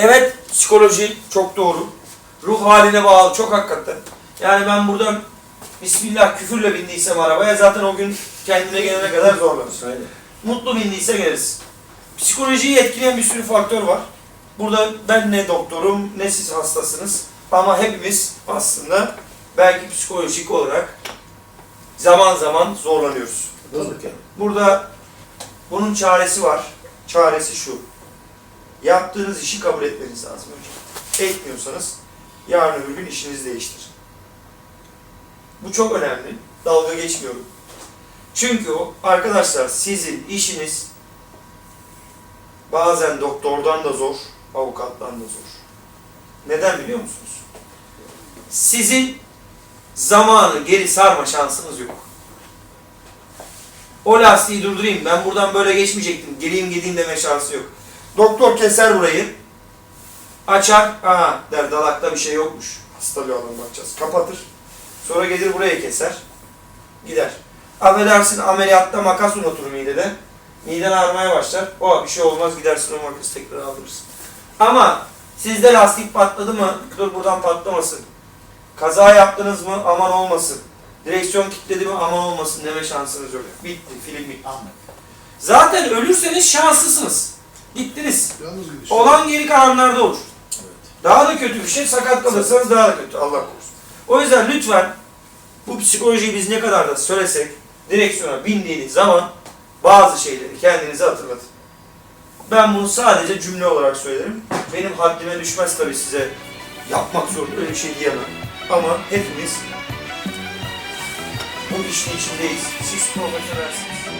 Evet, psikoloji çok doğru. Ruh haline bağlı, çok hakikaten. Yani ben buradan Bismillah küfürle bindiysem arabaya zaten o gün kendine gelene kadar zorlanır. Aynen. Mutlu bindiyse geliriz. Psikolojiyi etkileyen bir sürü faktör var. Burada ben ne doktorum ne siz hastasınız. Ama hepimiz aslında belki psikolojik olarak zaman zaman zorlanıyoruz. Burada bunun çaresi var. Çaresi şu. Yaptığınız işi kabul etmeniz lazım önce. Etmiyorsanız yarın öbür gün işinizi değiştirin. Bu çok önemli. Dalga geçmiyorum. Çünkü o arkadaşlar sizin işiniz bazen doktordan da zor, avukattan da zor. Neden biliyor musunuz? Sizin zamanı geri sarma şansınız yok. O lastiği durdurayım. Ben buradan böyle geçmeyecektim. Geleyim gideyim deme şansı yok. Doktor keser burayı. Açar. Aha der dalakta bir şey yokmuş. Hasta bir adam bakacağız. Kapatır. Sonra gelir buraya keser. Gider. Affedersin ameliyatta makas unutur midede. Miden ağrımaya başlar. O bir şey olmaz gidersin o makası tekrar aldırırsın. Ama sizde lastik patladı mı? Dur buradan patlamasın. Kaza yaptınız mı? Aman olmasın. Direksiyon kilitledi mi? Aman olmasın deme şansınız yok. Bitti. Film bitti. Zaten ölürseniz şanslısınız. Gittiniz. Gidiş. Olan geri kalanlarda olur. Daha da kötü bir şey sakat kalırsanız daha da kötü. Allah korusun. O yüzden lütfen bu psikolojiyi biz ne kadar da söylesek direksiyona bindiğiniz zaman bazı şeyleri kendinize hatırlatın. Ben bunu sadece cümle olarak söylerim. Benim haddime düşmez tabii size yapmak zorunda öyle bir şey diyemem. Ama hepimiz bu işin içindeyiz. Siz profesyonelsiniz.